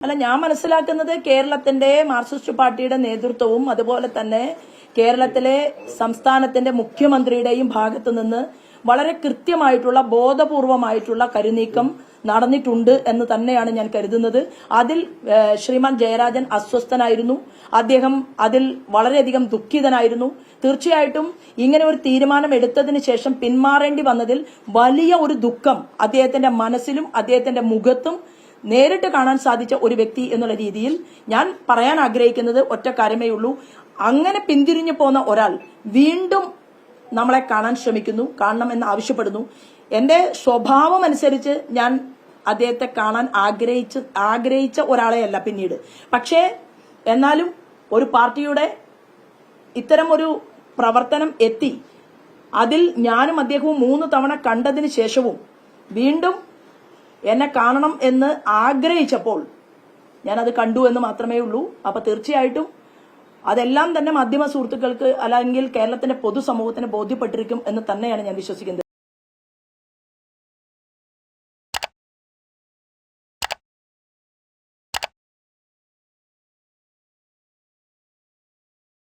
അല്ല ഞാൻ മനസ്സിലാക്കുന്നത് കേരളത്തിന്റെ മാർക്സിസ്റ്റ് പാർട്ടിയുടെ നേതൃത്വവും അതുപോലെ തന്നെ കേരളത്തിലെ സംസ്ഥാനത്തിന്റെ മുഖ്യമന്ത്രിയുടെയും ഭാഗത്തു നിന്ന് വളരെ കൃത്യമായിട്ടുള്ള ബോധപൂർവമായിട്ടുള്ള കരുനീക്കം നടന്നിട്ടുണ്ട് എന്ന് തന്നെയാണ് ഞാൻ കരുതുന്നത്. അതിൽ ശ്രീമാൻ ജയരാജൻ അസ്വസ്ഥനായിരുന്നു. അദ്ദേഹം അതിൽ വളരെയധികം ദുഃഖിതനായിരുന്നു. തീർച്ചയായിട്ടും ഇങ്ങനെ ഒരു തീരുമാനം എടുത്തതിന് ശേഷം പിന്മാറേണ്ടി വന്നതിൽ വലിയ ഒരു ദുഃഖം അദ്ദേഹത്തിന്റെ മനസ്സിലും അദ്ദേഹത്തിന്റെ മുഖത്തും നേരിട്ട് കാണാൻ സാധിച്ച ഒരു വ്യക്തി എന്നുള്ള രീതിയിൽ ഞാൻ പറയാൻ ആഗ്രഹിക്കുന്നത് ഒറ്റ കാര്യമേ ഉള്ളൂ. അങ്ങനെ പിന്തിരിഞ്ഞു പോന്ന ഒരാൾ വീണ്ടും നമ്മളെ കാണാൻ ശ്രമിക്കുന്നു കാണണമെന്ന് ആവശ്യപ്പെടുന്നു. എന്റെ സ്വഭാവം അനുസരിച്ച് ഞാൻ അദ്ദേഹത്തെ കാണാൻ ആഗ്രഹിച്ച് ആഗ്രഹിച്ച ഒരാളെയല്ല പിന്നീട്. പക്ഷേ എന്നാലും ഒരു പാർട്ടിയുടെ ഇത്തരം ഒരു പ്രവർത്തനം എത്തി. അതിൽ ഞാനും അദ്ദേഹവും മൂന്ന് തവണ കണ്ടതിന് ശേഷവും വീണ്ടും എന്നെ കാണണം എന്ന് ആഗ്രഹിച്ചപ്പോൾ ഞാനത് കണ്ടു എന്ന് മാത്രമേ ഉള്ളൂ. അപ്പൊ തീർച്ചയായിട്ടും അതെല്ലാം തന്നെ മാധ്യമ സുഹൃത്തുക്കൾക്ക് അല്ലെങ്കിൽ കേരളത്തിന്റെ പൊതുസമൂഹത്തിന് ബോധ്യപ്പെട്ടിരിക്കും എന്ന് തന്നെയാണ് ഞാൻ വിശ്വസിക്കുന്നത്.